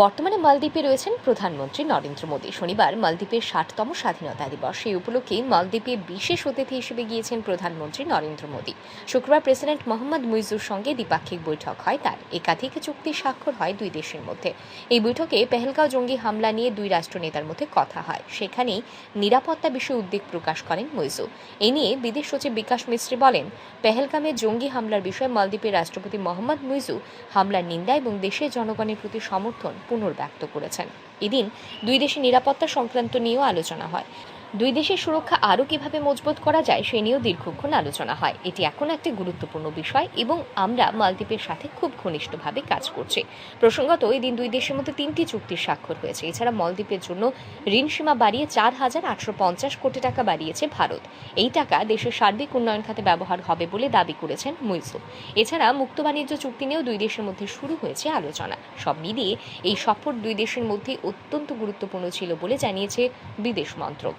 বর্তমানে মালদ্বীপে রয়েছেন প্রধানমন্ত্রী নরেন্দ্র মোদী। শনিবার মালদ্বীপের ষাটতম স্বাধীনতা দিবস। সেই উপলক্ষে মালদ্বীপে বিশেষ অতিথি হিসেবে গিয়েছেন প্রধানমন্ত্রী নরেন্দ্র মোদী। শুক্রবার প্রেসিডেন্ট মোহাম্মদ মুইজুর সঙ্গে দ্বিপাক্ষিক বৈঠক হয়। তার একাধিক চুক্তি স্বাক্ষর হয় দুই দেশের মধ্যে। এই বৈঠকে পেহেলগাঁও জঙ্গি হামলা নিয়ে দুই রাষ্ট্রনেতার মধ্যে কথা হয়। সেখানেই নিরাপত্তা বিষয়ে উদ্বেগ প্রকাশ করেন মুইজু। এ নিয়ে বিদেশ সচিব বিকাশ মিস্ত্রি বলেন, পেহেলগামে জঙ্গি হামলার বিষয়ে মালদ্বীপের রাষ্ট্রপতি মোহাম্মদ মুইজু হামলার নিন্দা এবং দেশের জনগণের প্রতি সমর্থন পুনর্ব্যক্ত করেছেন। এদিন দুই দেশের নিরাপত্তা সংক্রান্ত নিয়েও আলোচনা হয়। দুই দেশের সুরক্ষা আরও কীভাবে মজবুত করা যায় সে নিয়েও দীর্ঘক্ষণ আলোচনা হয়। এটি এখন একটি গুরুত্বপূর্ণ বিষয় এবং আমরা মালদ্বীপের সাথে খুব ঘনিষ্ঠভাবে কাজ করছি। প্রসঙ্গত এই দিন দুই দেশের মধ্যে তিনটি চুক্তির স্বাক্ষর হয়েছে। এছাড়া মালদ্বীপের জন্য ঋণ সীমা বাড়িয়ে চার হাজার আটশো পঞ্চাশ কোটি টাকা বাড়িয়েছে ভারত। এই টাকা দেশের সার্বিক উন্নয়ন খাতে ব্যবহার হবে বলে দাবি করেছেন মুইজু এছাড়া মুক্ত বাণিজ্য চুক্তি নিয়েও দুই দেশের মধ্যে শুরু হয়েছে আলোচনা। সব মিলিয়ে এই সফর দুই দেশের মধ্যে অত্যন্ত গুরুত্বপূর্ণ ছিল বলে জানিয়েছে বিদেশ মন্ত্রক।